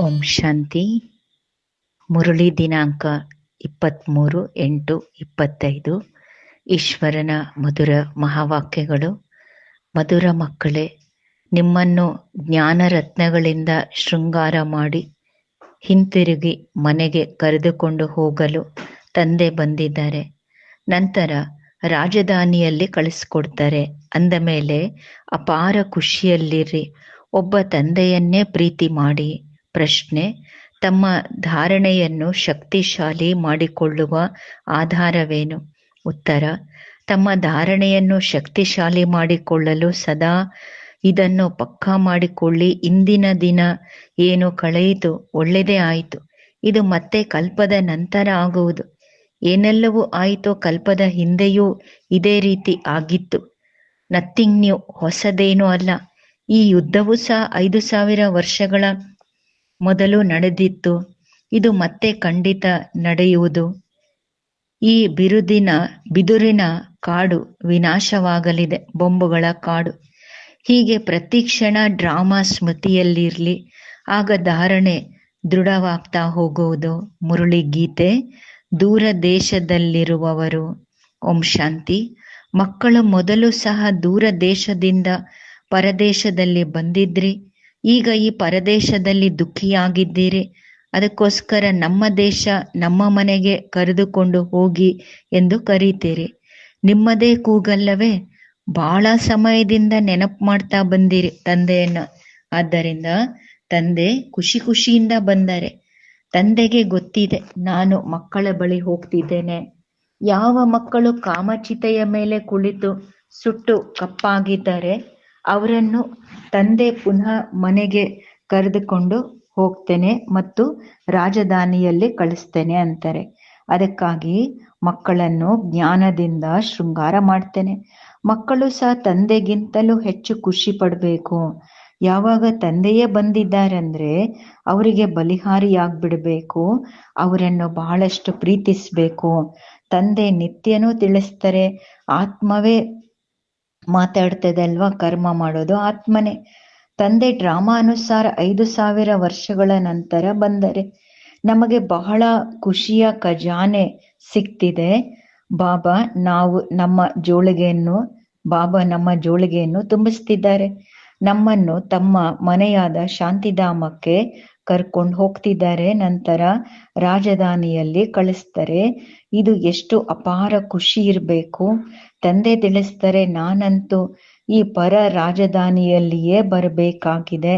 ಓಂ ಶಾಂತಿ. ಮುರಳಿ ದಿನಾಂಕ ಇಪ್ಪತ್ತ್ಮೂರು ಎಂಟು ಇಪ್ಪತ್ತೈದು. ಈಶ್ವರನ ಮಧುರ ಮಹಾವಾಕ್ಯಗಳು. ಮಧುರ ಮಕ್ಕಳೇ, ನಿಮ್ಮನ್ನು ಜ್ಞಾನರತ್ನಗಳಿಂದ ಶೃಂಗಾರ ಮಾಡಿ ಹಿಂತಿರುಗಿ ಮನೆಗೆ ಕರೆದುಕೊಂಡು ಹೋಗಲು ತಂದೆ ಬಂದಿದ್ದಾರೆ. ನಂತರ ರಾಜಧಾನಿಯಲ್ಲಿ ಕಳಿಸ್ಕೊಡ್ತಾರೆ. ಅಂದ ಮೇಲೆ, ಅಪಾರ ಖುಷಿಯಲ್ಲಿರಿ. ಒಬ್ಬ ತಂದೆಯನ್ನೇ ಪ್ರೀತಿ ಮಾಡಿ. ಪ್ರಶ್ನೆ, ತಮ್ಮ ಧಾರಣೆಯನ್ನು ಶಕ್ತಿಶಾಲಿ ಮಾಡಿಕೊಳ್ಳುವ ಆಧಾರವೇನು? ಉತ್ತರ, ತಮ್ಮ ಧಾರಣೆಯನ್ನು ಶಕ್ತಿಶಾಲಿ ಮಾಡಿಕೊಳ್ಳಲು ಸದಾ ಇದನ್ನು ಪಕ್ಕಾ ಮಾಡಿಕೊಳ್ಳಿ, ಇಂದಿನ ದಿನ ಏನು ಕಳೆಯಿತು, ಒಳ್ಳೆಯದೇ ಆಯಿತು, ಇದು ಮತ್ತೆ ಕಲ್ಪದ ನಂತರ ಆಗುವುದು, ಏನೆಲ್ಲವೂ ಆಯಿತೋ ಕಲ್ಪದ ಹಿಂದೆಯೂ ಇದೇ ರೀತಿ ಆಗಿತ್ತು ನಥಿಂಗ್ ನ್ಯೂ ಹೊಸದೇನೂ ಅಲ್ಲ, ಈ ಯುದ್ಧವೂ ಸಹ ಐದು ಸಾವಿರ ವರ್ಷಗಳ ಮೊದಲು ನಡೆದಿತ್ತು. ಇದು ಮತ್ತೆ ಖಂಡಿತ ನಡೆಯುವುದು. ಈ ಬಿರುದಿನ, ಬಿದುರಿನ ಕಾಡು ವಿನಾಶವಾಗಲಿದೆ, ಬೊಂಬುಗಳ ಕಾಡು. ಹೀಗೆ ಪ್ರತಿಕ್ಷಣ ಡ್ರಾಮಾ ಸ್ಮೃತಿಯಲ್ಲಿರಲಿ, ಆಗ ಧಾರಣೆ ದೃಢವಾಗ್ತಾ ಹೋಗುವುದು. ಮುರುಳಿ ಗೀತೆ, ದೂರ ದೇಶದಲ್ಲಿರುವವರು, ಓಂ ಶಾಂತಿ. ಮಕ್ಕಳು ಮೊದಲು ಸಹ ದೂರ ದೇಶದಿಂದ ಪರದೇಶದಲ್ಲಿ ಬಂದಿದ್ರಿ. ಈಗ ಈ ಪರದೇಶದಲ್ಲಿ ದುಃಖಿಯಾಗಿದ್ದೀರಿ. ಅದಕ್ಕೋಸ್ಕರ ನಮ್ಮ ದೇಶ ನಮ್ಮ ಮನೆಗೆ ಕರೆದುಕೊಂಡು ಹೋಗಿ ಎಂದು ಕರೀತೀರಿ. ನಿಮ್ಮದೇ ಕೂಗಲ್ಲವೇ? ಬಹಳ ಸಮಯದಿಂದ ನೆನಪು ಮಾಡ್ತಾ ಬಂದಿರಿ ತಂದೆಯನ್ನ. ಆದ್ದರಿಂದ ತಂದೆ ಖುಷಿ ಖುಷಿಯಿಂದ ಬಂದರೆ, ತಂದೆಗೆ ಗೊತ್ತಿದೆ ನಾನು ಮಕ್ಕಳ ಬಳಿ ಹೋಗ್ತಿದ್ದೇನೆ. ಯಾವ ಮಕ್ಕಳು ಕಾಮಚಿತೆಯ ಮೇಲೆ ಕುಳಿತು ಸುಟ್ಟು ಕಪ್ಪಾಗಿದ್ದಾರೆ ಅವರನ್ನು ತಂದೆ ಪುನಃ ಮನೆಗೆ ಕರೆದುಕೊಂಡು ಹೋಗ್ತೇನೆ ಮತ್ತು ರಾಜಧಾನಿಯಲ್ಲಿ ಕಳಿಸ್ತೇನೆ ಅಂತಾರೆ. ಅದಕ್ಕಾಗಿ ಮಕ್ಕಳನ್ನು ಜ್ಞಾನದಿಂದ ಶೃಂಗಾರ ಮಾಡ್ತೇನೆ. ಮಕ್ಕಳು ಸಹ ತಂದೆಗಿಂತಲೂ ಹೆಚ್ಚು ಖುಷಿ ಪಡಬೇಕು. ಯಾವಾಗ ತಂದೆಯೇ ಬಂದಿದ್ದಾರೆ ಅಂದ್ರೆ ಅವರಿಗೆ ಬಲಿಹಾರಿಯಾಗ್ಬಿಡ್ಬೇಕು. ಅವರನ್ನು ಬಹಳಷ್ಟು ಪ್ರೀತಿಸ್ಬೇಕು. ತಂದೆ ನಿತ್ಯನೂ ತಿಳಿಸ್ತಾರೆ. ಆತ್ಮವೇ ಮಾತಾಡ್ತದೆ ಅಲ್ವಾ ಕರ್ಮ ಮಾಡೋದು? ಆತ್ಮನೆ. ತಂದೆ ಡ್ರಾಮಾ ಅನುಸಾರ ಐದು ಸಾವಿರ ವರ್ಷಗಳ ನಂತರ ಬಂದರೆ ನಮಗೆ ಬಹಳ ಖುಷಿಯ ಖಜಾನೆ ಸಿಕ್ತಿದೆ. ಬಾಬಾ, ನಾವು ನಮ್ಮ ಜೋಳಿಗೆಯನ್ನು, ಬಾಬಾ ನಮ್ಮ ಜೋಳಿಗೆಯನ್ನು ತುಂಬಿಸ್ತಿದ್ದಾರೆ. ನಮ್ಮನ್ನು ತಮ್ಮ ಮನೆಯಾದ ಶಾಂತಿಧಾಮಕ್ಕೆ ಕರ್ಕೊಂಡು ಹೋಗ್ತಿದ್ದಾರೆ, ನಂತರ ರಾಜಧಾನಿಯಲ್ಲಿ ಕಳಿಸ್ತಾರೆ. ಇದು ಎಷ್ಟು ಅಪಾರ ಖುಷಿ ಇರಬೇಕು. ತಂದೆ ತಿಳಿಸ್ತಾರೆ, ನಾನಂತೂ ಈ ಪರ ರಾಜಧಾನಿಯಲ್ಲಿಯೇ ಬರಬೇಕಾಗಿದೆ.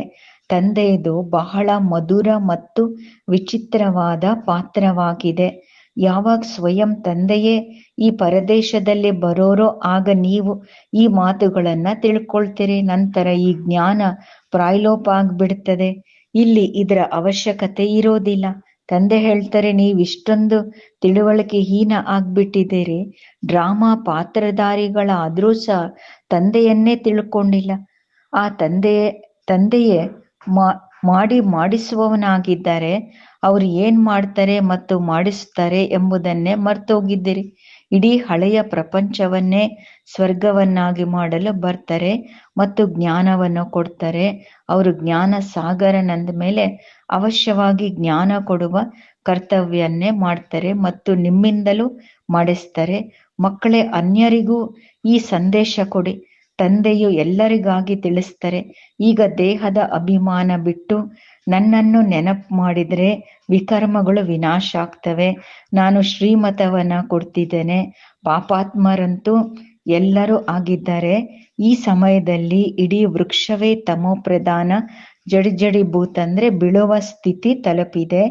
ತಂದೆಯದು ಬಹಳ ಮಧುರ ಮತ್ತು ವಿಚಿತ್ರವಾದ ಪಾತ್ರವಾಗಿದೆ. ಯಾವಾಗ ಸ್ವಯಂ ತಂದೆಯೇ ಈ ಪರದೇಶದಲ್ಲಿ ಬರೋರೋ, ಆಗ ನೀವು ಈ ಮಾತುಗಳನ್ನ ತಿಳ್ಕೊಳ್ತೀರಿ. ನಂತರ ಈ ಜ್ಞಾನ ಪ್ರಾಯ್ಲೋಪ ಆಗ್ಬಿಡ್ತದೆ. ಇಲ್ಲಿ ಇದರ ಅವಶ್ಯಕತೆ ಇರೋದಿಲ್ಲ. ತಂದೆ ಹೇಳ್ತಾರೆ ನೀವು ಇಷ್ಟೊಂದು ತಿಳುವಳಿಕೆ ಹೀನ ಆಗ್ಬಿಟ್ಟಿದ್ದೀರಿ. ಡ್ರಾಮಾ ಪಾತ್ರಧಾರಿಗಳಾದ್ರೂ ಸಹ ತಂದೆಯನ್ನೇ ತಿಳ್ಕೊಂಡಿಲ್ಲ. ಆ ತಂದೆಯೇ ತಂದೆಯೇ ಮಾಡಿ ಮಾಡಿಸುವವನಾಗಿದ್ದಾರೆ, ಅವ್ರು ಏನ್ ಮಾಡ್ತಾರೆ ಮತ್ತು ಮಾಡಿಸ್ತಾರೆ ಎಂಬುದನ್ನೇ ಮರ್ತೋಗಿದ್ದೀರಿ. ಇಡೀ ಹಳೆಯ ಪ್ರಪಂಚವನ್ನೇ ಸ್ವರ್ಗವನ್ನಾಗಿ ಮಾಡಲು ಬರ್ತಾರೆ ಮತ್ತು ಜ್ಞಾನವನ್ನು ಕೊಡ್ತಾರೆ. ಅವರು ಜ್ಞಾನ ಸಾಗರನಂದ ಮೇಲೆ ಅವಶ್ಯವಾಗಿ ಜ್ಞಾನ ಕೊಡುವ ಕರ್ತವ್ಯನ್ನೇ ಮಾಡ್ತಾರೆ ಮತ್ತು ನಿಮ್ಮಿಂದಲೂ ಮಾಡಿಸ್ತಾರೆ. ಮಕ್ಕಳೇ, ಅನ್ಯರಿಗೂ ಈ ಸಂದೇಶ ಕೊಡಿ. ತಂದೆಯು ಎಲ್ಲರಿಗಾಗಿ ತಿಳಿಸ್ತಾರೆ. ಈಗ ದೇಹದ ಅಭಿಮಾನ ಬಿಟ್ಟು ನನ್ನನ್ನು ನೆನಪು ಮಾಡಿದ್ರೆ ವಿಕರ್ಮಗಳು ವಿನಾಶ ಆಗ್ತವೆ. ನಾನು ಶ್ರೀಮತವನ್ನ ಕೊಡ್ತಿದ್ದೇನೆ. ಪಾಪಾತ್ಮರಂತೂ ಎಲ್ಲರೂ ಆಗಿದ್ದಾರೆ. ಈ ಸಮಯದಲ್ಲಿ ಇಡೀ ವೃಕ್ಷವೇ ತಮೋ ಪ್ರಧಾನ. ಜಡಿ ಭೂತ್ ಅಂದ್ರೆ ಬೀಳುವ ಸ್ಥಿತಿ ತಲುಪಿದೆ.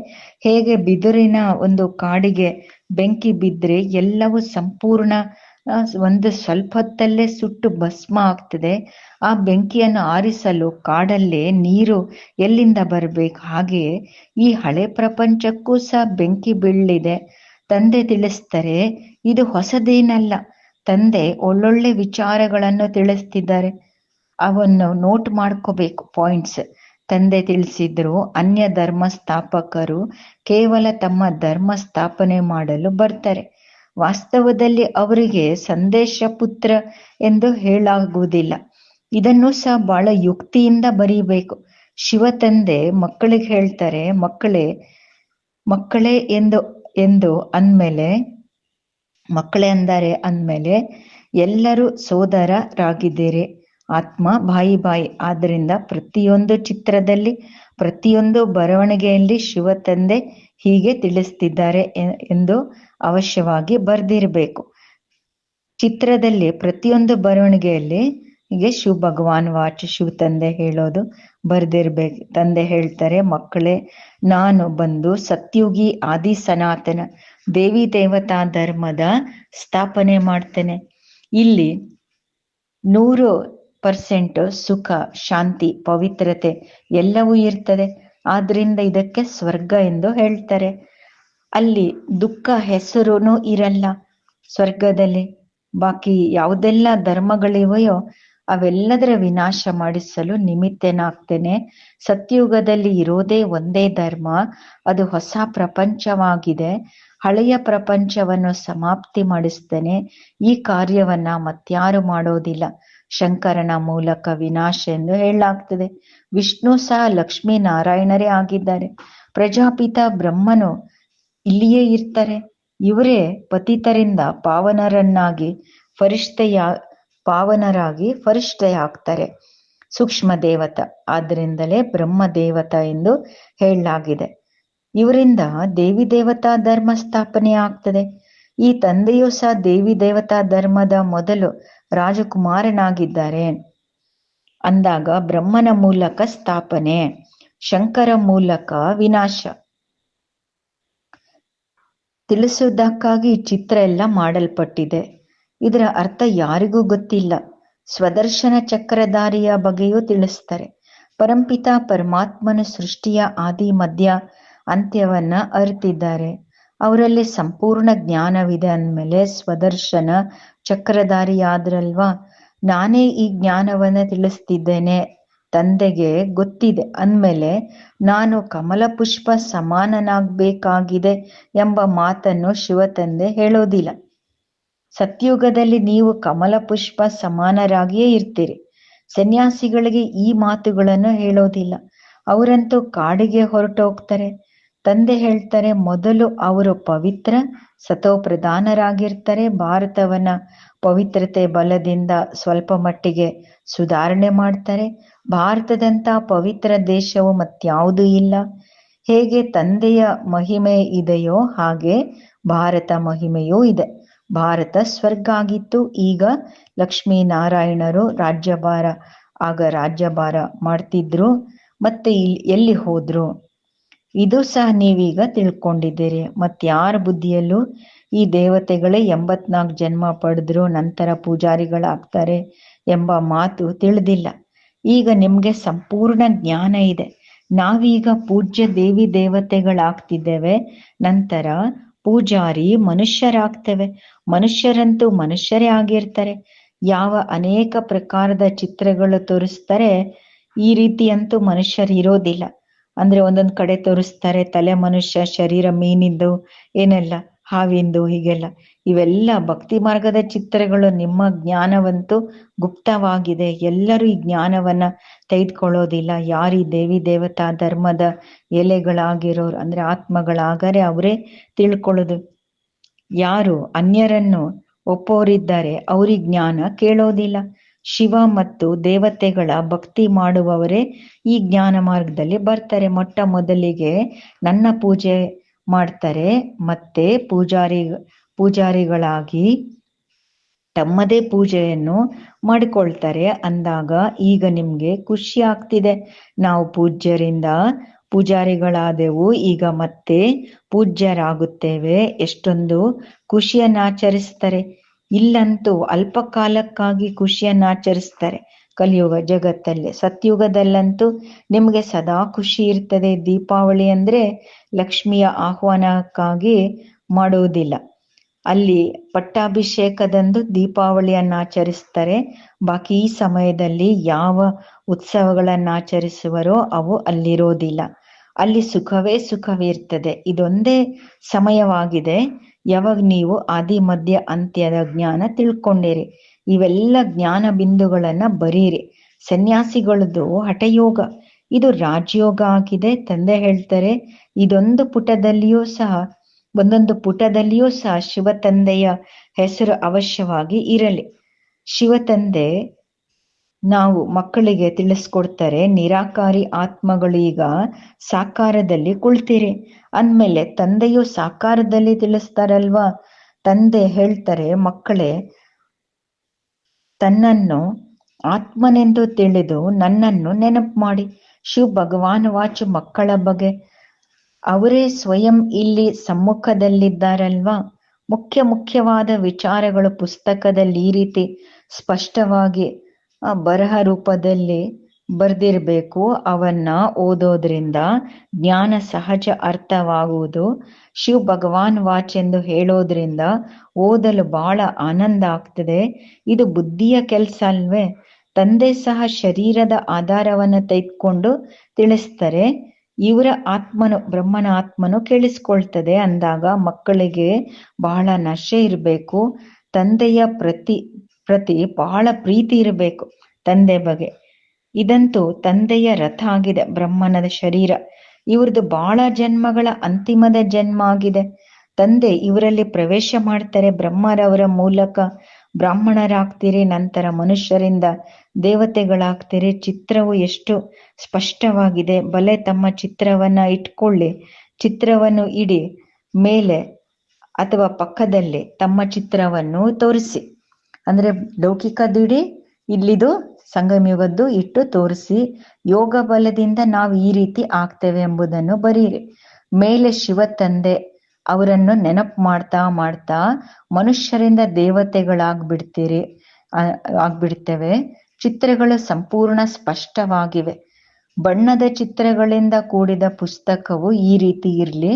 ಹೇಗೆ ಬಿದಿರಿನ ಒಂದು ಕಾಡಿಗೆ ಬೆಂಕಿ ಬಿದ್ರೆ ಎಲ್ಲವೂ ಸಂಪೂರ್ಣ ಒಂದು ಸ್ವಲ್ಪ ಹೊತ್ತಲ್ಲೇ ಸುಟ್ಟು ಭಸ್ಮ ಆಗ್ತದೆ. ಆ ಬೆಂಕಿಯನ್ನು ಆರಿಸಲು ಕಾಡಲ್ಲೇ ನೀರು ಎಲ್ಲಿಂದ ಬರಬೇಕು? ಹಾಗೆಯೇ ಈ ಹಳೆ ಪ್ರಪಂಚಕ್ಕೂ ಸಹ ಬೆಂಕಿ ಬೀಳಿದೆ ತಂದೆ ತಿಳಿಸ್ತಾರೆ ಇದು ಹೊಸದೇನಲ್ಲ. ತಂದೆ ಒಳ್ಳೊಳ್ಳೆ ವಿಚಾರಗಳನ್ನು ತಿಳಿಸ್ತಿದ್ದಾರೆ. ಅವನ್ನು ನೋಟ್ ಮಾಡ್ಕೋಬೇಕು ಪಾಯಿಂಟ್ಸ್. ತಂದೆ ತಿಳಿಸಿದ್ರು, ಅನ್ಯ ಧರ್ಮ ಸ್ಥಾಪಕರು ಕೇವಲ ತಮ್ಮ ಧರ್ಮ ಸ್ಥಾಪನೆ ಮಾಡಲು ಬರ್ತಾರೆ. ವಾಸ್ತವದಲ್ಲಿ ಅವರಿಗೆ ಸಂದೇಶ ಪುತ್ರ ಎಂದು ಹೇಳಾಗುವುದಿಲ್ಲ. ಇದನ್ನು ಸಹ ಬಹಳ ಯುಕ್ತಿಯಿಂದ ಬರೀಬೇಕು. ಶಿವ ತಂದೆ ಮಕ್ಕಳಿಗೆ ಹೇಳ್ತಾರೆ, ಮಕ್ಕಳೇ ಮಕ್ಕಳೇ ಎಂದು ಎಂದು ಅಂದ್ಮೇಲೆ, ಮಕ್ಕಳೇ ಅಂದಾರೆ ಅಂದ್ಮೇಲೆ, ಎಲ್ಲರೂ ಸೋದರರಾಗಿದ್ದೀರಿ. ಆತ್ಮ ಬಾಯಿ ಬಾಯಿ. ಆದ್ರಿಂದ ಪ್ರತಿಯೊಂದು ಚಿತ್ರದಲ್ಲಿ, ಪ್ರತಿಯೊಂದು ಬರವಣಿಗೆಯಲ್ಲಿ ಶಿವ ತಂದೆ ಹೀಗೆ ತಿಳಿಸ್ತಿದ್ದಾರೆ ಎಂದು ಅವಶ್ಯವಾಗಿ ಬರ್ದಿರ್ಬೇಕು. ಚಿತ್ರದಲ್ಲಿ ಪ್ರತಿಯೊಂದು ಬರವಣಿಗೆಯಲ್ಲಿ ಹೀಗೆ ಶಿವ ಭಗವಾನ್ ವಾಚ್ ಶಿವ ತಂದೆ ಹೇಳೋದು ಬರ್ದಿರ್ಬೇಕು. ತಂದೆ ಹೇಳ್ತಾರೆ, ಮಕ್ಕಳೇ, ನಾನು ಬಂದು ಸತ್ಯುಗಿ ಆದಿ ಸನಾತನ ದೇವಿ ದೇವತಾ ಧರ್ಮದ ಸ್ಥಾಪನೆ ಮಾಡ್ತೇನೆ. ಇಲ್ಲಿ ನೂರು ಪರ್ಸೆಂಟ್ ಸುಖ, ಶಾಂತಿ, ಪವಿತ್ರತೆ ಎಲ್ಲವೂ ಇರ್ತದೆ. ಆದ್ರಿಂದ ಇದಕ್ಕೆ ಸ್ವರ್ಗ ಎಂದು ಹೇಳ್ತಾರೆ. ಅಲ್ಲಿ ದುಃಖ ಹೆಸರುನು ಇರಲ್ಲ ಸ್ವರ್ಗದಲ್ಲಿ. ಬಾಕಿ ಯಾವುದೆಲ್ಲ ಧರ್ಮಗಳಿವೆಯೋ ಅವೆಲ್ಲದರ ವಿನಾಶ ಮಾಡಿಸಲು ನಿಮಿತ್ತನಾಗ್ತೇನೆ. ಸತ್ಯುಗದಲ್ಲಿ ಇರೋದೇ ಒಂದೇ ಧರ್ಮ, ಅದು ಹೊಸ ಪ್ರಪಂಚವಾಗಿದೆ. ಹಳೆಯ ಪ್ರಪಂಚವನ್ನು ಸಮಾಪ್ತಿ ಮಾಡಿಸ್ತೇನೆ. ಈ ಕಾರ್ಯವನ್ನ ಮತ್ಯಾರು ಮಾಡೋದಿಲ್ಲ. ಶಂಕರನ ಮೂಲಕ ವಿನಾಶ ಎಂದು ಹೇಳಲಾಗ್ತದೆ. ವಿಷ್ಣು ಸಹ ಲಕ್ಷ್ಮೀ ನಾರಾಯಣರೇ ಆಗಿದ್ದಾರೆ. ಪ್ರಜಾಪಿತ ಬ್ರಹ್ಮನು ಇಲ್ಲಿಯೇ ಇರ್ತಾರೆ. ಇವರೇ ಪತಿತರಿಂದ ಪಾವನರನ್ನಾಗಿ, ಫರಿಷ್ಠೆಯ ಪಾವನರಾಗಿ ಪರಿಷ್ಠೆಯಾಗ್ತಾರೆ ಸೂಕ್ಷ್ಮ ದೇವತ, ಆದ್ದರಿಂದಲೇ ಬ್ರಹ್ಮ ದೇವತ ಎಂದು ಹೇಳಲಾಗಿದೆ. ಇವರಿಂದ ದೇವಿ ದೇವತಾ ಧರ್ಮ ಸ್ಥಾಪನೆ ಆಗ್ತದೆ. ಈ ತಂದೆಯೂ ಸಹ ದೇವಿ ದೇವತಾ ಧರ್ಮದ ಮೊದಲು ರಾಜಕುಮಾರನಾಗಿದ್ದಾರೆ. ಅಂದಾಗ ಬ್ರಹ್ಮನ ಮೂಲಕ ಸ್ಥಾಪನೆ, ಶಂಕರ ಮೂಲಕ ವಿನಾಶ. ತಿಳಿಸುವುದಕ್ಕಾಗಿ ಈ ಚಿತ್ರ ಎಲ್ಲ ಮಾಡಲ್ಪಟ್ಟಿದೆ. ಇದರ ಅರ್ಥ ಯಾರಿಗೂ ಗೊತ್ತಿಲ್ಲ. ಸ್ವದರ್ಶನ ಚಕ್ರಧಾರಿಯ ಬಗ್ಗೆಯೂ ತಿಳಿಸ್ತಾರೆ. ಪರಂಪಿತ ಪರಮಾತ್ಮನ ಸೃಷ್ಟಿಯ ಆದಿ ಮಧ್ಯ ಅಂತ್ಯವನ್ನ ಅರಿತಿದ್ದಾರೆ. ಅವರಲ್ಲಿ ಸಂಪೂರ್ಣ ಜ್ಞಾನವಿದೆ ಅಂದಮೇಲೆ ಸ್ವದರ್ಶನ ಚಕ್ರಧಾರಿಯಾದ್ರಲ್ವಾ? ನಾನೇ ಈ ಜ್ಞಾನವನ್ನ ತಿಳಿಸ್ತಿದ್ದೇನೆ, ತಂದೆಗೆ ಗೊತ್ತಿದೆ ಅಂದ್ಮೇಲೆ ನಾನು ಕಮಲ ಪುಷ್ಪ ಸಮಾನನಾಗಬೇಕಾಗಿದೆ ಎಂಬ ಮಾತನ್ನು ಶಿವ ತಂದೆ ಹೇಳೋದಿಲ್ಲ. ಸತ್ಯುಗದಲ್ಲಿ ನೀವು ಕಮಲ ಪುಷ್ಪ ಸಮಾನರಾಗಿಯೇ ಇರ್ತೀರಿ. ಸನ್ಯಾಸಿಗಳಿಗೆ ಈ ಮಾತುಗಳನ್ನು ಹೇಳೋದಿಲ್ಲ. ಅವರಂತೂ ಕಾಡಿಗೆ ಹೊರಟು ಹೋಗ್ತಾರೆ. ತಂದೆ ಹೇಳ್ತಾರೆ, ಮೊದಲು ಅವರು ಪವಿತ್ರ ಸತೋಪ್ರಧಾನರಾಗಿರ್ತಾರೆ ಭಾರತವನ್ನ ಪವಿತ್ರತೆ ಬಲದಿಂದ ಸ್ವಲ್ಪ ಮಟ್ಟಿಗೆ ಸುಧಾರಣೆ ಮಾಡ್ತಾರೆ. ಭಾರತದಂತ ಪವಿತ್ರ ದೇಶವು ಮತ್ಯಾವುದೂ ಇಲ್ಲ. ಹೇಗೆ ತಂದೆಯ ಮಹಿಮೆ ಇದೆಯೋ ಹಾಗೆ ಭಾರತ ಮಹಿಮೆಯೂ ಇದೆ. ಭಾರತ ಸ್ವರ್ಗ ಆಗಿತ್ತು ಈಗ ಲಕ್ಷ್ಮೀ ನಾರಾಯಣರು ರಾಜ್ಯಭಾರ, ಆಗ ರಾಜ್ಯಭಾರ ಮಾಡ್ತಿದ್ರು. ಮತ್ತೆ ಇಲ್ಲಿ ಎಲ್ಲಿ ಹೋದ್ರು? ಇದು ಸಹ ನೀವೀಗ ತಿಳ್ಕೊಂಡಿದ್ದೀರಿ. ಮತ್ತಾರ ಬುದ್ಧಿಯಲ್ಲೂ ಈ ದೇವತೆಗಳೇ ಎಂಬತ್ನಾಲ್ಕು ಜನ್ಮ ಪಡೆದ್ರು, ನಂತರ ಪೂಜಾರಿಗಳಾಗ್ತಾರೆ ಎಂಬ ಮಾತು ತಿಳಿದಿಲ್ಲ. ಈಗ ನಿಮ್ಗೆ ಸಂಪೂರ್ಣ ಜ್ಞಾನ ಇದೆ. ನಾವೀಗ ಪೂಜ್ಯ ದೇವಿ ದೇವತೆಗಳಾಗ್ತಿದ್ದೇವೆ. ನಂತರ ಪೂಜಾರಿ ಮನುಷ್ಯರಾಗ್ತೇವೆ. ಮನುಷ್ಯರಂತೂ ಮನುಷ್ಯರೇ ಆಗಿರ್ತಾರೆ. ಯಾವ ಅನೇಕ ಪ್ರಕಾರದ ಚಿತ್ರಗಳು ತೋರಿಸ್ತಾರೆ, ಈ ರೀತಿಯಂತೂ ಮನುಷ್ಯರು ಇರೋದಿಲ್ಲ. ಅಂದ್ರೆ ಒಂದೊಂದ್ ಕಡೆ ತೋರಿಸ್ತಾರೆ, ತಲೆ ಮನುಷ್ಯ ಶರೀರ ಮೀನಿಂದು ಏನೆಲ್ಲ, ಹಾವಿಂದು, ಹೀಗೆಲ್ಲ. ಇವೆಲ್ಲ ಭಕ್ತಿ ಮಾರ್ಗದ ಚಿತ್ರಗಳು ನಿಮ್ಮ ಜ್ಞಾನವಂತೂ ಗುಪ್ತವಾಗಿದೆ. ಎಲ್ಲರೂ ಈ ಜ್ಞಾನವನ್ನ ತೆಗೆದುಕೊಳ್ಳೋದಿಲ್ಲ. ಯಾರೀ ದೇವಿ ದೇವತಾ ಧರ್ಮದ ಎಲೆಗಳಾಗಿರೋರು, ಅಂದ್ರೆ ಆತ್ಮಗಳಾಗರೆ ಅವರೇ ತಿಳ್ಕೊಳ್ಳೋದು. ಯಾರು ಅನ್ಯರನ್ನು ಒಪ್ಪೋರಿದ್ದಾರೆ ಅವ್ರಿಗೆ ಜ್ಞಾನ ಕೇಳೋದಿಲ್ಲ. ಶಿವ ಮತ್ತು ದೇವತೆಗಳ ಭಕ್ತಿ ಮಾಡುವವರೇ ಈ ಜ್ಞಾನ ಮಾರ್ಗದಲ್ಲಿ ಬರ್ತಾರೆ. ಮೊಟ್ಟ ಮೊದಲಿಗೆ ನನ್ನ ಪೂಜೆ ಮಾಡ್ತಾರೆ. ಮತ್ತೆ ಪೂಜಾರಿ ಪೂಜಾರಿಗಳಾಗಿ ತಮ್ಮದೇ ಪೂಜೆಯನ್ನು ಮಾಡಿಕೊಳ್ತಾರೆ. ಅಂದಾಗ ಈಗ ನಿಮ್ಗೆ ಖುಷಿ ಆಗ್ತಿದೆ. ನಾವು ಪೂಜ್ಯರಿಂದ ಪೂಜಾರಿಗಳಾದೆವು. ಈಗ ಮತ್ತೆ ಪೂಜ್ಯರಾಗುತ್ತೇವೆ. ಎಷ್ಟೊಂದು ಖುಷಿಯನ್ನ ಆಚರಿಸ್ತಾರೆ. ಇಲ್ಲಂತೂ ಅಲ್ಪ ಕಾಲಕ್ಕಾಗಿ ಖುಷಿಯನ್ನ ಆಚರಿಸ್ತಾರೆ. ಕಲಿಯುಗ ಜಗತ್ತಲ್ಲಿ, ಸತ್ಯುಗದಲ್ಲಂತೂ ನಿಮ್ಗೆ ಸದಾ ಖುಷಿ ಇರ್ತದೆ ದೀಪಾವಳಿ ಅಂದ್ರೆ ಲಕ್ಷ್ಮಿಯ ಆಹ್ವಾನಕ್ಕಾಗಿ ಮಾಡುವುದಿಲ್ಲ. ಅಲ್ಲಿ ಪಟ್ಟಾಭಿಷೇಕದಂದು ದೀಪಾವಳಿಯನ್ನು ಆಚರಿಸ್ತಾರೆ. ಬಾಕಿ ಈ ಸಮಯದಲ್ಲಿ ಯಾವ ಉತ್ಸವಗಳನ್ನು ಆಚರಿಸುವರೋ ಅವು ಅಲ್ಲಿರೋದಿಲ್ಲ. ಅಲ್ಲಿ ಸುಖವೇ ಸುಖವಿರ್ತದೆ ಇದೊಂದೇ ಸಮಯವಾಗಿದೆ. ಯಾವಾಗ ನೀವು ಆದಿ, ಮಧ್ಯ, ಅಂತ್ಯದ ಜ್ಞಾನ ತಿಳ್ಕೊಂಡಿರಿ. ಇವೆಲ್ಲ ಜ್ಞಾನ ಬಿಂದುಗಳನ್ನ ಬರೀರಿ. ಸನ್ಯಾಸಿಗಳದ್ದು ಹಠಯೋಗ. ಇದು ರಾಜಯೋಗ ಆಗಿದೆ ತಂದೆ ಹೇಳ್ತಾರೆ. ಇದೊಂದು ಪುಟದಲ್ಲಿಯೂ ಸಹ ಒಂದೊಂದು ಪುಟದಲ್ಲಿಯೂ ಸಹ ಶಿವ ತಂದೆಯ ಹೆಸರು ಅವಶ್ಯವಾಗಿ ಇರಲಿ. ಶಿವ ತಂದೆ ನಾವು ಮಕ್ಕಳಿಗೆ ತಿಳಿಸ್ಕೊಡ್ತಾರೆ, ನಿರಾಕಾರಿ ಆತ್ಮಗಳು ಈಗ ಸಾಕಾರದಲ್ಲಿ ಕುಳ್ತೀರಿ. ಅಂದಮೇಲೆ ತಂದೆಯು ಸಾಕಾರದಲ್ಲಿ ತಿಳಿಸ್ತಾರಲ್ವಾ? ತಂದೆ ಹೇಳ್ತಾರೆ, ಮಕ್ಕಳೇ, ತನ್ನನ್ನು ಆತ್ಮನೆಂದು ತಿಳಿದು ನನ್ನನ್ನು ನೆನಪು ಮಾಡಿ. ಶಿವ ಭಗವಾನ್ ವಾಚು ಮಕ್ಕಳ ಬಗ್ಗೆ ಅವರೇ ಸ್ವಯಂ ಇಲ್ಲಿ ಸಮ್ಮುಖದಲ್ಲಿದ್ದಾರಲ್ವಾ? ಮುಖ್ಯ ಮುಖ್ಯವಾದ ವಿಚಾರಗಳು ಪುಸ್ತಕದಲ್ಲಿ ಈ ರೀತಿ ಸ್ಪಷ್ಟವಾಗಿ ಬರಹ ರೂಪದಲ್ಲಿ ಬರ್ದಿರ್ಬೇಕು. ಅವನ್ನ ಓದೋದ್ರಿಂದ ಜ್ಞಾನ ಸಹಜ ಅರ್ಥವಾಗುವುದು. ಶಿವ ಭಗವಾನ್ ವಾಚ್ ಎಂದು ಹೇಳೋದ್ರಿಂದ ಓದಲು ಬಹಳ ಆನಂದ ಆಗ್ತದೆ. ಇದು ಬುದ್ಧಿಯ ಕೆಲಸ ಅಲ್ವೇ? ತಂದೆ ಸಹ ಶರೀರದ ಆಧಾರವನ್ನು ತೆಗೆದುಕೊಂಡು ತಿಳಿಸ್ತಾರೆ. ಇವರ ಆತ್ಮನು, ಬ್ರಹ್ಮನ ಆತ್ಮನು ಕೇಳಿಸ್ಕೊಳ್ತದೆ ಅಂದಾಗ ಮಕ್ಕಳಿಗೆ ಬಹಳ ನಶೆ ಇರಬೇಕು. ತಂದೆಯ ಪ್ರತಿ ಪ್ರತಿ ಬಹಳ ಪ್ರೀತಿ ಇರಬೇಕು ತಂದೆ ಬಗ್ಗೆ. ಇದಂತೂ ತಂದೆಯ ರಥ ಆಗಿದೆ, ಬ್ರಹ್ಮನದ ಶರೀರ. ಇವ್ರದ್ದು ಬಹಳ ಜನ್ಮಗಳ ಅಂತಿಮದ ಜನ್ಮ ಆಗಿದೆ. ತಂದೆ ಇವರಲ್ಲಿ ಪ್ರವೇಶ ಮಾಡ್ತಾರೆ ಬ್ರಹ್ಮರವರ ಮೂಲಕ. ಬ್ರಾಹ್ಮಣರಾಗ್ತೀರಿ, ನಂತರ ಮನುಷ್ಯರಿಂದ ದೇವತೆಗಳಾಗ್ತೀರಿ, ಚಿತ್ರವು ಎಷ್ಟು ಸ್ಪಷ್ಟವಾಗಿದೆ. ಬಲೆ, ತಮ್ಮ ಚಿತ್ರವನ್ನ ಇಟ್ಕೊಳ್ಳಿ, ಚಿತ್ರವನ್ನು ಇಡಿ, ಮೇಲೆ ಅಥವಾ ಪಕ್ಕದಲ್ಲಿ ತಮ್ಮ ಚಿತ್ರವನ್ನು ತೋರಿಸಿ. ಅಂದ್ರೆ ಲೌಕಿಕದಿಡಿ ಇಲ್ಲಿದು ಸಂಗಮಯುಗದ್ದು ಇಟ್ಟು ತೋರಿಸಿ, ಯೋಗ ಬಲದಿಂದ ನಾವು ಈ ರೀತಿ ಆಗ್ತೇವೆ ಎಂಬುದನ್ನು ಬರೀರಿ. ಮೇಲೆ ಶಿವ ತಂದೆ ಅವರನ್ನು ನೆನಪು ಮಾಡ್ತಾ ಮಾಡ್ತಾ ಮನುಷ್ಯರಿಂದ ದೇವತೆಗಳಾಗ್ಬಿಡ್ತೀರಿ ಆಗ್ಬಿಡ್ತೇವೆ. ಚಿತ್ರಗಳು ಸಂಪೂರ್ಣ ಸ್ಪಷ್ಟವಾಗಿವೆ. ಬಣ್ಣದ ಚಿತ್ರಗಳಿಂದ ಕೂಡಿದ ಪುಸ್ತಕವು ಈ ರೀತಿ ಇರ್ಲಿ.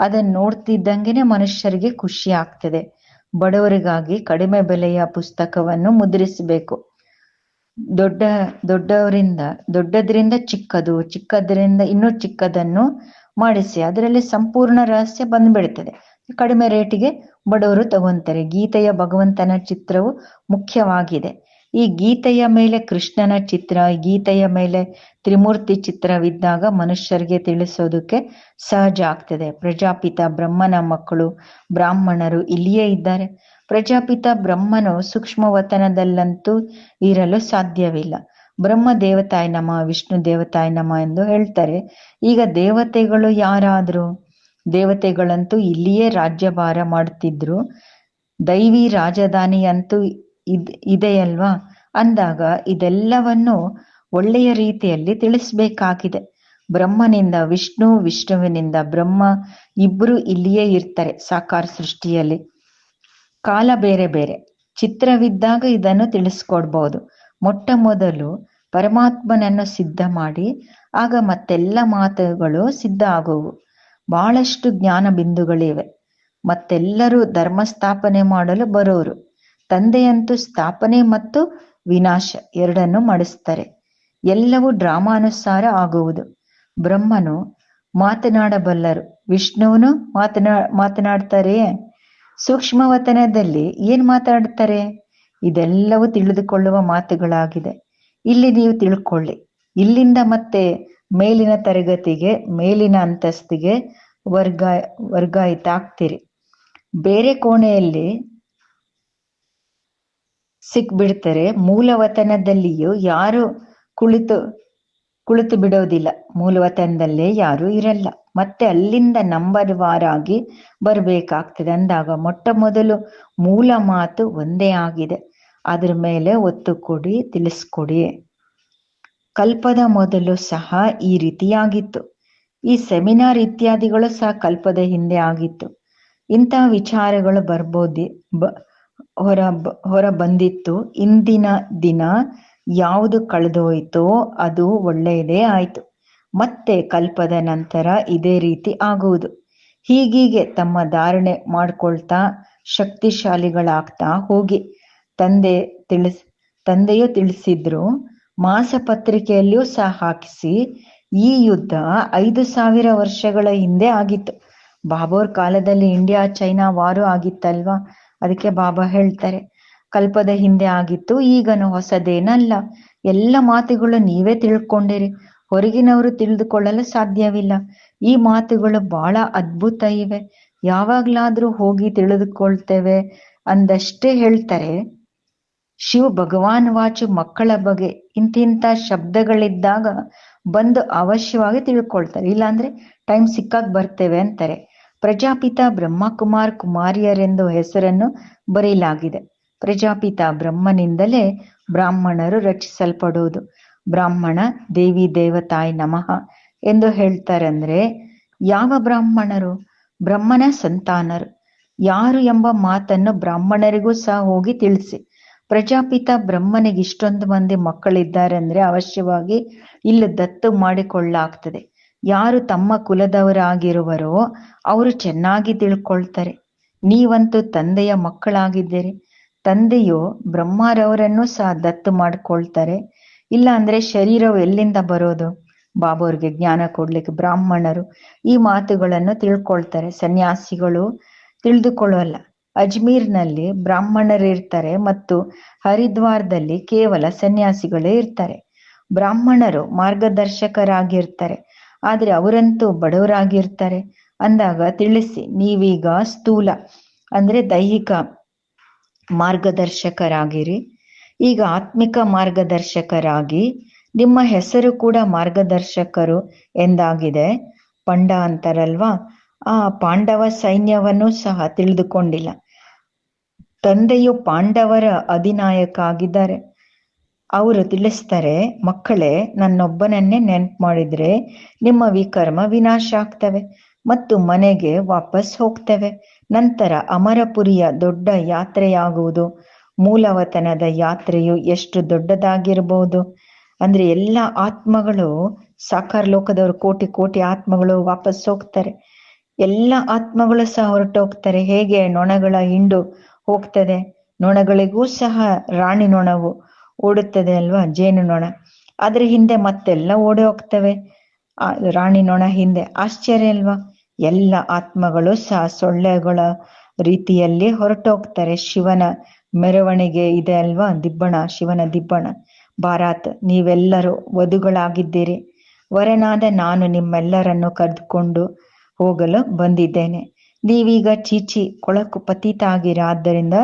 ಅದನ್ನ ನೋಡ್ತಿದ್ದಂಗೆನೆ ಮನುಷ್ಯರಿಗೆ ಖುಷಿ ಆಗ್ತದೆ. ಬಡವರಿಗಾಗಿ ಕಡಿಮೆ ಬೆಲೆಯ ಪುಸ್ತಕವನ್ನು ಮುದ್ರಿಸಬೇಕು. ದೊಡ್ಡ, ದೊಡ್ಡವರಿಂದ, ದೊಡ್ಡದ್ರಿಂದ ಚಿಕ್ಕದು, ಚಿಕ್ಕದ್ರಿಂದ ಇನ್ನೂ ಚಿಕ್ಕದನ್ನು ಮಾಡಿಸಿ, ಅದರಲ್ಲಿ ಸಂಪೂರ್ಣ ರಹಸ್ಯ ಬಂದ್ಬಿಡ್ತದೆ. ಕಡಿಮೆ ರೇಟಿಗೆ ಬಡವರು ತಗೊಂತಾರೆ. ಗೀತೆಯ ಭಗವಂತನ ಚಿತ್ರವು ಮುಖ್ಯವಾಗಿದೆ. ಈ ಗೀತೆಯ ಮೇಲೆ ಕೃಷ್ಣನ ಚಿತ್ರ ಗೀತೆಯ ಮೇಲೆ ತ್ರಿಮೂರ್ತಿ ಚಿತ್ರವಿದ್ದಾಗ ಮನುಷ್ಯರಿಗೆ ತಿಳಿಸೋದಕ್ಕೆ ಸಹಜ ಆಗ್ತದೆ. ಪ್ರಜಾಪಿತ ಬ್ರಹ್ಮನ ಮಕ್ಕಳು, ಬ್ರಾಹ್ಮಣರು ಇಲ್ಲಿಯೇ ಇದ್ದಾರೆ. ಪ್ರಜಾಪಿತ ಬ್ರಹ್ಮನು ಸೂಕ್ಷ್ಮವತನದಲ್ಲಂತೂ ಇರಲು ಸಾಧ್ಯವಿಲ್ಲ. ಬ್ರಹ್ಮ ದೇವತಾಯ ನಮ, ವಿಷ್ಣು ದೇವತಾಯ ನಮ ಎಂದು ಹೇಳ್ತಾರೆ. ಈಗ ದೇವತೆಗಳು ಯಾರಾದ್ರು? ದೇವತೆಗಳಂತೂ ಇಲ್ಲಿಯೇ ರಾಜ್ಯಭಾರ ಮಾಡುತ್ತಿದ್ರು ದೈವಿ ರಾಜಧಾನಿ ಅಂತೂ ಇದ್, ಇದೆಯಲ್ವಾ? ಅಂದಾಗ ಇದೆಲ್ಲವನ್ನು ಒಳ್ಳೆಯ ರೀತಿಯಲ್ಲಿ ತಿಳಿಸ್ಬೇಕಾಗಿದೆ. ಬ್ರಹ್ಮನಿಂದ ವಿಷ್ಣು, ವಿಷ್ಣುವಿನಿಂದ ಬ್ರಹ್ಮ ಇಬ್ರು ಇಲ್ಲಿಯೇ ಇರ್ತಾರೆ ಸಾಕಾರ ಸೃಷ್ಟಿಯಲ್ಲಿ. ಕಾಲ ಬೇರೆ ಬೇರೆ. ಚಿತ್ರವಿದ್ದಾಗ ಇದನ್ನು ತಿಳಿಸ್ಕೊಡ್ಬೋದು. ಮೊಟ್ಟ ಮೊದಲು ಪರಮಾತ್ಮನನ್ನು ಸಿದ್ಧ ಮಾಡಿ, ಆಗ ಮತ್ತೆಲ್ಲ ಮಾತುಗಳು ಸಿದ್ಧ ಆಗುವು. ಬಹಳಷ್ಟು ಜ್ಞಾನ ಬಿಂದುಗಳಿವೆ. ಮತ್ತೆಲ್ಲರೂ ಧರ್ಮ ಸ್ಥಾಪನೆ ಮಾಡಲು ಬರೋರು. ತಂದೆಯಂತೂ ಸ್ಥಾಪನೆ ಮತ್ತು ವಿನಾಶ ಎರಡನ್ನು ಮಾಡಿಸ್ತಾರೆ. ಎಲ್ಲವೂ ಡ್ರಾಮಾನುಸಾರ ಆಗುವುದು. ಬ್ರಹ್ಮನು ಮಾತನಾಡಬಲ್ಲರು. ವಿಷ್ಣುವನು ಮಾತನಾ, ಮಾತನಾಡ್ತಾರೆಯೇ? ಸೂಕ್ಷ್ಮವತನದಲ್ಲಿ ಏನ್ ಮಾತಾಡ್ತಾರೆ ಇದೆಲ್ಲವೂ ತಿಳಿದುಕೊಳ್ಳುವ ಮಾತುಗಳಾಗಿದೆ. ಇಲ್ಲಿ ನೀವು ತಿಳ್ಕೊಳ್ಳಿ. ಇಲ್ಲಿಂದ ಮತ್ತೆ ಮೇಲಿನ ತರಗತಿಗೆ, ಮೇಲಿನ ಅಂತಸ್ತಿಗೆ ವರ್ಗ ವರ್ಗಾಯಿತ ಆಗ್ತೀರಿ ಬೇರೆ ಕೋಣೆಯಲ್ಲಿ ಸಿಕ್ಬಿಡ್ತಾರೆ. ಮೂಲವತನದಲ್ಲಿಯೂ ಯಾರು ಕುಳಿತು ಕುಳಿತು ಬಿಡೋದಿಲ್ಲ. ಮೂಲವತನದಲ್ಲೇ ಯಾರೂ ಇರಲ್ಲ. ಮತ್ತೆ ಅಲ್ಲಿಂದ ನಂಬರ್ ವಾರಾಗಿ ಬರಬೇಕಾಗ್ತದೆ ಅಂದಾಗ ಮೊಟ್ಟ ಮೊದಲು ಮೂಲ ಮಾತು ಒಂದೇ ಆಗಿದೆ. ಅದ್ರ ಮೇಲೆ ಒತ್ತು ಕೊಡಿ, ತಿಳಿಸ್ಕೊಡಿ. ಕಲ್ಪದ ಮೊದಲು ಸಹ ಈ ರೀತಿಯಾಗಿತ್ತು. ಈ ಸೆಮಿನಾರ್ ಇತ್ಯಾದಿಗಳು ಸಹ ಕಲ್ಪದ ಹಿಂದೆ ಆಗಿತ್ತು. ಇಂತಹ ವಿಚಾರಗಳು ಬರ್ಬೋದಿ ಬ ಹೊರ ಹೊರ ಬಂದಿತ್ತು. ಇಂದಿನ ದಿನ ಯಾವುದು ಕಳೆದೋಯ್ತೋ ಅದು ಒಳ್ಳೆಯದೇ ಆಯ್ತು. ಮತ್ತೆ ಕಲ್ಪದ ನಂತರ ಇದೇ ರೀತಿ ಆಗುವುದು. ಹೀಗೀಗೆ ತಮ್ಮ ಧಾರಣೆ ಮಾಡ್ಕೊಳ್ತಾ ಶಕ್ತಿಶಾಲಿಗಳಾಗ್ತಾ ಹೋಗಿ. ತಂದೆ ತಿಳಿಸ್, ತಂದೆಯು ತಿಳಿಸಿದ್ರು ಮಾಸಪತ್ರಿಕೆಯಲ್ಲಿಯೂ ಸಹ ಹಾಕಿಸಿ, ಈ ಯುದ್ಧ ಐದು ಸಾವಿರ ವರ್ಷಗಳ ಹಿಂದೆ ಆಗಿತ್ತು. ಬಾಬೋರ್ ಕಾಲದಲ್ಲಿ ಇಂಡಿಯಾ, ಚೈನಾ ವಾರು ಆಗಿತ್ತಲ್ವಾ? ಅದಕ್ಕೆ ಬಾಬಾ ಹೇಳ್ತಾರೆ. ಕಲ್ಪದ ಹಿಂದೆ ಆಗಿತ್ತು, ಈಗನು ಹೊಸದೇನಲ್ಲ. ಎಲ್ಲ ಮಾತುಗಳು ನೀವೇ ತಿಳ್ಕೊಂಡಿರಿ. ಹೊರಗಿನವರು ತಿಳಿದುಕೊಳ್ಳಲು ಸಾಧ್ಯವಿಲ್ಲ. ಈ ಮಾತುಗಳು ಬಹಳ ಅದ್ಭುತ ಇವೆ. ಯಾವಾಗ್ಲಾದ್ರೂ ಹೋಗಿ ತಿಳಿದುಕೊಳ್ತೇವೆ ಅಂದಷ್ಟೇ ಹೇಳ್ತಾರೆ. ಶಿವ ಭಗವಾನ್ ವಾಚು ಮಕ್ಕಳ ಬಗ್ಗೆ. ಇಂತಿಂತ ಶಬ್ದಗಳಿದ್ದಾಗ ಬಂದು ಅವಶ್ಯವಾಗಿ ತಿಳ್ಕೊಳ್ತಾರೆ. ಇಲ್ಲಾಂದ್ರೆ ಟೈಮ್ ಸಿಕ್ಕಾಗ ಬರ್ತೇವೆ ಅಂತಾರೆ. ಪ್ರಜಾಪಿತ ಬ್ರಹ್ಮಕುಮಾರ್ ಕುಮಾರಿಯರೆಂದು ಹೆಸರನ್ನು ಬರೆಯಲಾಗಿದೆ. ಪ್ರಜಾಪಿತ ಬ್ರಹ್ಮನಿಂದಲೇ ಬ್ರಾಹ್ಮಣರು ರಚಿಸಲ್ಪಡೋದು ಬ್ರಾಹ್ಮಣ ದೇವಿ ದೇವತಾಯಿ ನಮಃ ಎಂದು ಹೇಳ್ತಾರಂದ್ರೆ, ಯಾವ ಬ್ರಾಹ್ಮಣರು? ಬ್ರಹ್ಮನ ಸಂತಾನರು. ಯಾರು ಎಂಬ ಮಾತನ್ನು ಬ್ರಾಹ್ಮಣರಿಗೂ ಸಹ ಹೋಗಿ ತಿಳಿಸಿ. ಪ್ರಜಾಪಿತ ಬ್ರಹ್ಮನಿಗೆ ಇಷ್ಟೊಂದು ಮಂದಿ ಮಕ್ಕಳಿದ್ದಾರೆ ಅಂದ್ರೆ ಅವಶ್ಯವಾಗಿ ಇಲ್ಲಿ ದತ್ತು ಮಾಡಿಕೊಳ್ಳಾಗ್ತದೆ ಯಾರು ತಮ್ಮ ಕುಲದವರಾಗಿರುವರೋ, ಅವರು ಚೆನ್ನಾಗಿ ತಿಳ್ಕೊಳ್ತಾರೆ. ನೀವಂತೂ ತಂದೆಯ ಮಕ್ಕಳಾಗಿದ್ದೀರಿ. ತಂದೆಯು ಬ್ರಹ್ಮರವರನ್ನು ಸಹ ದತ್ತು ಮಾಡ್ಕೊಳ್ತಾರೆ. ಇಲ್ಲ ಅಂದ್ರೆ ಶರೀರವು ಎಲ್ಲಿಂದ ಬರೋದು? ಬಾಬೋರ್ಗೆ ಜ್ಞಾನ ಕೊಡ್ಲಿಕ್ಕೆ ಬ್ರಾಹ್ಮಣರು ಈ ಮಾತುಗಳನ್ನು ತಿಳ್ಕೊಳ್ತಾರೆ. ಸನ್ಯಾಸಿಗಳು ತಿಳಿದುಕೊಳ್ಳೋಲ್ಲ. ಅಜ್ಮೀರ್ನಲ್ಲಿ ಬ್ರಾಹ್ಮಣರು ಇರ್ತಾರೆ ಮತ್ತು ಹರಿದ್ವಾರದಲ್ಲಿ ಕೇವಲ ಸನ್ಯಾಸಿಗಳೇ ಇರ್ತಾರೆ. ಬ್ರಾಹ್ಮಣರು ಮಾರ್ಗದರ್ಶಕರಾಗಿರ್ತಾರೆ. ಆದ್ರೆ ಅವರಂತೂ ಬಡವರಾಗಿರ್ತಾರೆ. ಅಂದಾಗ ತಿಳಿಸಿ, ನೀವೀಗ ಸ್ಥೂಲ, ಅಂದ್ರೆ ದೈಹಿಕ ಮಾರ್ಗದರ್ಶಕರಾಗಿರಿ. ಈಗ ಆತ್ಮಿಕ ಮಾರ್ಗದರ್ಶಕರಾಗಿ ನಿಮ್ಮ ಹೆಸರು ಕೂಡ ಮಾರ್ಗದರ್ಶಕರು ಎಂದಾಗಿದೆ. ಪಂಡ ಅಂತಾರಲ್ವಾ ಆ ಪಾಂಡವ ಸೈನ್ಯವನ್ನು ಸಹ ತಿಳಿದುಕೊಂಡಿಲ್ಲ. ತಂದೆಯು ಪಾಂಡವರ ಅಧಿನಾಯಕ ಆಗಿದ್ದಾರೆ ಅವರು ತಿಳಿಸ್ತಾರೆ, ಮಕ್ಕಳೇ, ನನ್ನೊಬ್ಬನನ್ನೇ ನೆನ್ಪು ಮಾಡಿದ್ರೆ ನಿಮ್ಮ ವಿಕರ್ಮ ವಿನಾಶ ಆಗ್ತವೆ ಮತ್ತು ಮನೆಗೆ ವಾಪಸ್ ಹೋಗ್ತೇವೆ. ನಂತರ ಅಮರಪುರಿಯ ದೊಡ್ಡ ಯಾತ್ರೆಯಾಗುವುದು. ಮೂಲವತನದ ಯಾತ್ರೆಯು ಎಷ್ಟು ದೊಡ್ಡದಾಗಿರಬಹುದು ಅಂದ್ರೆ ಎಲ್ಲ ಆತ್ಮಗಳು, ಸಾಕಾರ ಲೋಕದವರು ಕೋಟಿ ಕೋಟಿ ಆತ್ಮಗಳು ವಾಪಸ್ ಹೋಗ್ತಾರೆ. ಎಲ್ಲ ಆತ್ಮಗಳು ಸಹ ಹೊರಟೋಗ್ತಾರೆ. ಹೇಗೆ ನೊಣಗಳ ಹಿಂಡು ಹೋಗ್ತದೆ? ನೊಣಗಳಿಗೂ ಸಹ ರಾಣಿ ನೊಣವು ಓಡುತ್ತದೆ ಅಲ್ವಾ? ಜೇನು ನೊಣ. ಅದ್ರ ಹಿಂದೆ ಮತ್ತೆಲ್ಲ ಓಡಿ ಹೋಗ್ತವೆ. ಆ ರಾಣಿ ನೊಣ ಹಿಂದೆ. ಆಶ್ಚರ್ಯ ಅಲ್ವಾ? ಎಲ್ಲ ಆತ್ಮಗಳು ಸಹ ಸೊಳ್ಳೆಗಳ ರೀತಿಯಲ್ಲಿ ಹೊರಟೋಗ್ತಾರೆ. ಶಿವನ ಮೆರವಣಿಗೆ ಇದೆ ಅಲ್ವಾ? ದಿಬ್ಬಣ, ಶಿವನ ದಿಬ್ಬಣ. ಭಾರತ್ ನೀವೆಲ್ಲರೂ ವಧುಗಳಾಗಿದ್ದೀರಿ. ವರನಾದ ನಾನು ನಿಮ್ಮೆಲ್ಲರನ್ನು ಕರೆದುಕೊಂಡು ಹೋಗಲು ಬಂದಿದ್ದೇನೆ. ನೀವೀಗ ಚೀಚಿ, ಕೊಳಕು ಪತೀತ ಆಗಿರಾದ್ದರಿಂದ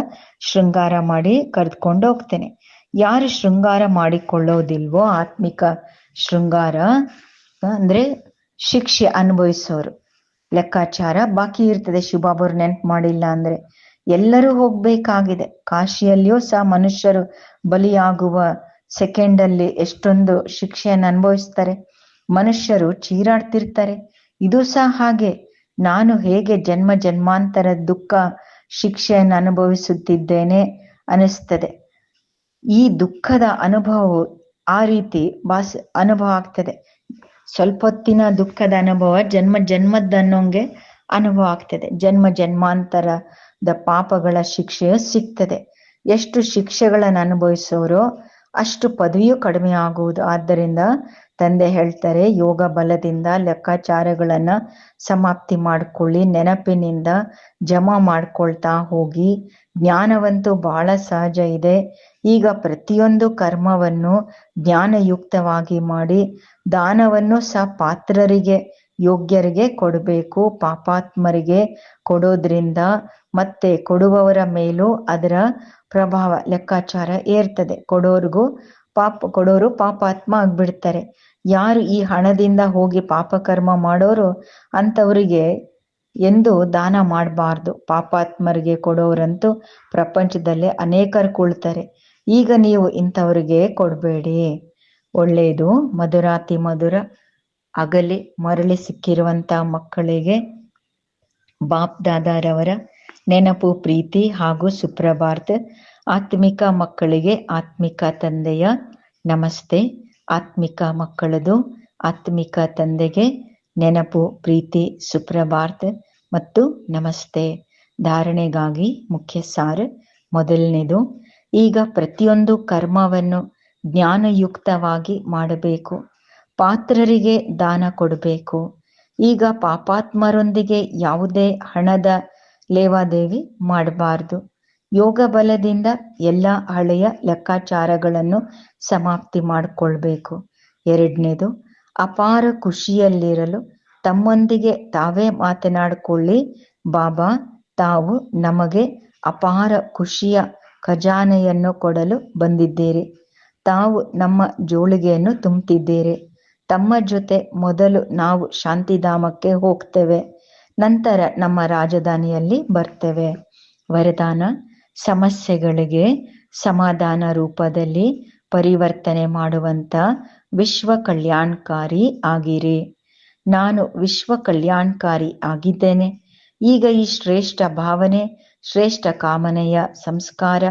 ಶೃಂಗಾರ ಮಾಡಿ ಕರೆದುಕೊಂಡು ಹೋಗ್ತೇನೆ. ಯಾರು ಶೃಂಗಾರ ಮಾಡಿಕೊಳ್ಳೋದಿಲ್ವೋ ಆತ್ಮಿಕ ಶೃಂಗಾರ, ಅಂದ್ರೆ ಶಿಕ್ಷೆ ಅನುಭವಿಸೋರು. ಲೆಕ್ಕಾಚಾರ ಬಾಕಿ ಇರ್ತದೆ ಶಿವಬಾಬರು ನೆನ್ಪು ಮಾಡಿಲ್ಲ ಅಂದ್ರೆ. ಎಲ್ಲರೂ ಹೋಗ್ಬೇಕಾಗಿದೆ. ಕಾಶಿಯಲ್ಲಿಯೂ ಸಹ ಮನುಷ್ಯರು ಬಲಿಯಾಗುವ ಸೆಕೆಂಡ್ ಅಲ್ಲಿ ಎಷ್ಟೊಂದು ಶಿಕ್ಷೆಯನ್ನು ಅನುಭವಿಸ್ತಾರೆ. ಮನುಷ್ಯರು ಚೀರಾಡ್ತಿರ್ತಾರೆ. ಇದು ಸಹ ಹಾಗೆ. ನಾನು ಹೇಗೆ ಜನ್ಮ ಜನ್ಮಾಂತರ ದುಃಖ ಶಿಕ್ಷೆಯನ್ನು ಅನುಭವಿಸುತ್ತಿದ್ದೇನೆ ಅನಿಸ್ತದೆ ಈ ದುಃಖದ ಅನುಭವವು ಆ ರೀತಿ ಬಾಸ್ ಅನುಭವ ಆಗ್ತದೆ. ಸ್ವಲ್ಪ ಹೊತ್ತಿನ ದುಃಖದ ಅನುಭವ ಜನ್ಮ ಜನ್ಮದ ಅನ್ನೋಂಗೆ ಅನುಭವ ಆಗ್ತದೆ. ಜನ್ಮ ಜನ್ಮಾಂತರದ ಪಾಪಗಳ ಶಿಕ್ಷೆಯು ಸಿಗ್ತದೆ. ಎಷ್ಟು ಶಿಕ್ಷೆಗಳನ್ನು ಅನುಭವಿಸೋರೋ ಅಷ್ಟು ಪದವಿಯು ಕಡಿಮೆ ಆಗುವುದು. ಆದ್ದರಿಂದ ತಂದೆ ಹೇಳ್ತಾರೆ, ಯೋಗ ಬಲದಿಂದ ಲೆಕ್ಕಾಚಾರಗಳನ್ನ ಸಮಾಪ್ತಿ ಮಾಡ್ಕೊಳ್ಳಿ. ನೆನಪಿನಿಂದ ಜಮಾ ಮಾಡ್ಕೊಳ್ತಾ ಹೋಗಿ. ಜ್ಞಾನವಂತೂ ಬಹಳ ಸಹಜ ಇದೆ. ಈಗ ಪ್ರತಿಯೊಂದು ಕರ್ಮವನ್ನು ಜ್ಞಾನಯುಕ್ತವಾಗಿ ಮಾಡಿ ದಾನವನ್ನು ಸಹ ಪಾತ್ರರಿಗೆ, ಯೋಗ್ಯರಿಗೆ ಕೊಡಬೇಕು, ಪಾಪಾತ್ಮರಿಗೆ ಕೊಡೋದ್ರಿಂದ ಮತ್ತೆ ಕೊಡುವವರ ಮೇಲೂ ಅದರ ಪ್ರಭಾವ, ಲೆಕ್ಕಾಚಾರ ಏರ್ತದೆ. ಕೊಡೋರ್ಗೂ ಪಾಪ, ಕೊಡೋರು ಪಾಪಾತ್ಮ ಆಗ್ಬಿಡ್ತಾರೆ. ಯಾರು ಈ ಹಣದಿಂದ ಹೋಗಿ ಪಾಪಕರ್ಮ ಮಾಡೋರು ಅಂಥವರಿಗೆ ಎಂದು ದಾನ ಮಾಡಬಾರ್ದು. ಪಾಪಾತ್ಮರಿಗೆ ಕೊಡೋರಂತೂ ಪ್ರಪಂಚದಲ್ಲೇ ಅನೇಕರು ಕೊಳ್ತಾರೆ. ಈಗ ನೀವು ಇಂಥವ್ರಿಗೆ ಕೊಡಬೇಡಿ. ಒಳ್ಳೆಯದು. ಮಧುರಾತಿ ಮಧುರ ಅಗಲಿ ಮರಳಿ ಸಿಕ್ಕಿರುವಂತ ಮಕ್ಕಳಿಗೆ ಬಾಪ್ ದಾದಾರವರ ನೆನಪು, ಪ್ರೀತಿ ಹಾಗೂ ಸುಪ್ರಭಾತ್. ಆತ್ಮಿಕ ಮಕ್ಕಳಿಗೆ ಆತ್ಮಿಕ ತಂದೆಯ ನಮಸ್ತೆ. ಆತ್ಮಿಕ ಮಕ್ಕಳದು ಆತ್ಮಿಕ ತಂದೆಗೆ ನೆನಪು, ಪ್ರೀತಿ, ಸುಪ್ರಭಾತ್ ಮತ್ತು ನಮಸ್ತೆ. ಧಾರಣೆಗಾಗಿ ಮುಖ್ಯ ಸಾರ್. ಮೊದಲನೇದು, ಈಗ ಪ್ರತಿಯೊಂದು ಕರ್ಮವನ್ನು ಜ್ಞಾನಯುಕ್ತವಾಗಿ ಮಾಡಬೇಕು. ಪಾತ್ರರಿಗೆ ದಾನ ಕೊಡಬೇಕು. ಈಗ ಪಾಪಾತ್ಮರೊಂದಿಗೆ ಯಾವುದೇ ಹಣದ ಲೇವಾದೇವಿ ಮಾಡಬಾರ್ದು. ಯೋಗ ಬಲದಿಂದ ಎಲ್ಲ ಹಳೆಯ ಲೆಕ್ಕಾಚಾರಗಳನ್ನು ಸಮಾಪ್ತಿ ಮಾಡಿಕೊಳ್ಬೇಕು. ಎರಡನೇದು, ಅಪಾರ ಖುಷಿಯಲ್ಲಿರಲು ತಮ್ಮೊಂದಿಗೆ ತಾವೇ ಮಾತನಾಡಿಕೊಳ್ಳಿ, ಬಾಬಾ, ತಾವು ನಮಗೆ ಅಪಾರ ಖುಷಿಯ ಖಜಾನೆಯನ್ನು ಕೊಡಲು ಬಂದಿದ್ದೀರಿ. ತಾವು ನಮ್ಮ ಜೋಳಿಗೆಯನ್ನು ತುಂಬುತ್ತಿದ್ದೀರಿ ತಮ್ಮ ಜೊತೆ ಮೊದಲು ನಾವು ಶಾಂತಿಧಾಮಕ್ಕೆ ಹೋಗ್ತೇವೆ. ನಂತರ ನಮ್ಮ ರಾಜಧಾನಿಯಲ್ಲಿ ಬರ್ತೇವೆ. ವರದಾನ, ಸಮಸ್ಯೆಗಳಿಗೆ ಸಮಾಧಾನ ರೂಪದಲ್ಲಿ ಪರಿವರ್ತನೆ ಮಾಡುವಂತ ವಿಶ್ವ ಕಲ್ಯಾಣಕಾರಿ ಆಗಿರಿ. ನಾನು ವಿಶ್ವ ಕಲ್ಯಾಣಕಾರಿ ಆಗಿದ್ದೇನೆ. ಈಗ ಈ ಶ್ರೇಷ್ಠ ಭಾವನೆ, ಶ್ರೇಷ್ಠ ಕಾಮನೆಯ ಸಂಸ್ಕಾರ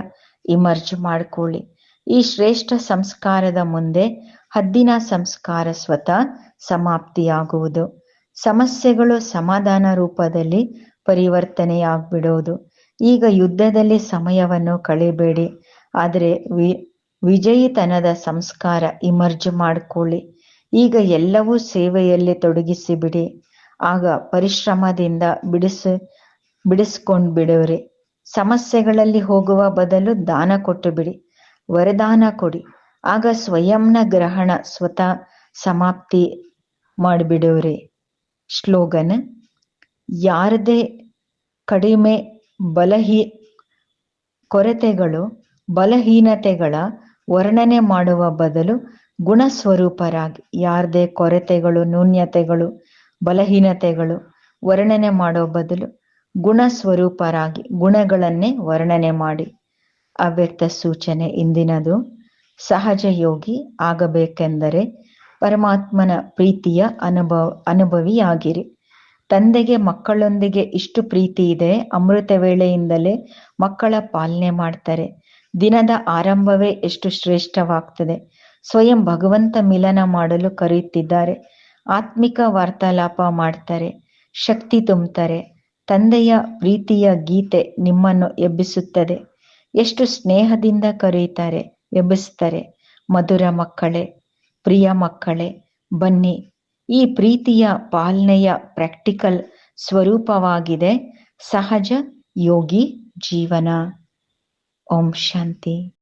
ಇಮರ್ಜ್ ಮಾಡ್ಕೊಳ್ಳಿ. ಈ ಶ್ರೇಷ್ಠ ಸಂಸ್ಕಾರದ ಮುಂದೆ ಹದ್ದಿನ ಸಂಸ್ಕಾರ ಸ್ವತಃ ಸಮಾಪ್ತಿಯಾಗುವುದು. ಸಮಸ್ಯೆಗಳು ಸಮಾಧಾನ ರೂಪದಲ್ಲಿ ಪರಿವರ್ತನೆಯಾಗ್ಬಿಡೋದು. ಈಗ ಯುದ್ಧದಲ್ಲಿ ಸಮಯವನ್ನು ಕಳೆಬೇಡಿ, ಆದರೆ ವಿ, ವಿಜಯಿತನದ ಸಂಸ್ಕಾರ ಇಮರ್ಜ್ ಮಾಡಿಕೊಳ್ಳಿ. ಈಗ ಎಲ್ಲವೂ ಸೇವೆಯಲ್ಲಿ ತೊಡಗಿಸಿಬಿಡಿ. ಆಗ ಪರಿಶ್ರಮದಿಂದ ಬಿಡಿಸ ಬಿಡಿಸ್ಕೊಂಡು ಬಿಡೋರಿ ಸಮಸ್ಯೆಗಳಲ್ಲಿ ಹೋಗುವ ಬದಲು ದಾನ ಕೊಟ್ಟು ಬಿಡಿ ವರದಾನ ಕೊಡಿ. ಆಗ ಸ್ವಯಂನ ಗ್ರಹಣ ಸ್ವತಃ ಸಮಾಪ್ತಿ ಮಾಡಿಬಿಡೋರಿ ಶ್ಲೋಗನ್ ಯಾರದೇ ಕಡಿಮೆ ಬಲಹೀ ಕೊರತೆಗಳು, ಬಲಹೀನತೆಗಳ ವರ್ಣನೆ ಮಾಡುವ ಬದಲು ಗುಣಸ್ವರೂಪರಾಗಿ, ಯಾರದೇ ಕೊರತೆಗಳು, ನ್ಯೂನ್ಯತೆಗಳು, ಬಲಹೀನತೆಗಳು ವರ್ಣನೆ ಮಾಡೋ ಬದಲು ಗುಣ ಸ್ವರೂಪರಾಗಿ ಗುಣಗಳನ್ನೇ ವರ್ಣನೆ ಮಾಡಿ. ಅವ್ಯಕ್ತ ಸೂಚನೆ ಇಂದಿನದು. ಸಹಜ ಯೋಗಿ ಆಗಬೇಕೆಂದರೆ ಪರಮಾತ್ಮನ ಪ್ರೀತಿಯ ಅನುಭವ, ಅನುಭವಿಯಾಗಿರಿ. ತಂದೆಗೆ ಮಕ್ಕಳೊಂದಿಗೆ ಇಷ್ಟು ಪ್ರೀತಿ ಇದೆ, ಅಮೃತ ವೇಳೆಯಿಂದಲೇ ಮಕ್ಕಳ ಪಾಲನೆ ಮಾಡ್ತಾರೆ. ದಿನದ ಆರಂಭವೇ ಎಷ್ಟು ಶ್ರೇಷ್ಠವಾಗ್ತದೆ. ಸ್ವಯಂ ಭಗವಂತ ಮಿಲನ ಮಾಡಲು ಕರೆಯುತ್ತಿದ್ದಾರೆ. ಆತ್ಮಿಕ ವಾರ್ತಾಲಾಪ ಮಾಡ್ತಾರೆ. ಶಕ್ತಿ ತುಂಬುತ್ತಾರೆ ತಂದೆಯ ಪ್ರೀತಿಯ ಗೀತೆ ನಿಮ್ಮನ್ನು ಎಬ್ಬಿಸುತ್ತದೆ. ಎಷ್ಟು ಸ್ನೇಹದಿಂದ ಕರೆಯುತ್ತಾರೆ ಎಬ್ಬಿಸ್ತಾರೆ ಮಧುರ ಮಕ್ಕಳೇ, ಪ್ರಿಯ ಮಕ್ಕಳೇ, ಬನ್ನಿ. ಈ ಪ್ರೀತಿಯ ಪಾಲನೆಯ ಪ್ರಾಕ್ಟಿಕಲ್ ಸ್ವರೂಪವಾಗಿದೆ ಸಹಜ ಯೋಗಿ ಜೀವನ. ಓಂ ಶಾಂತಿ.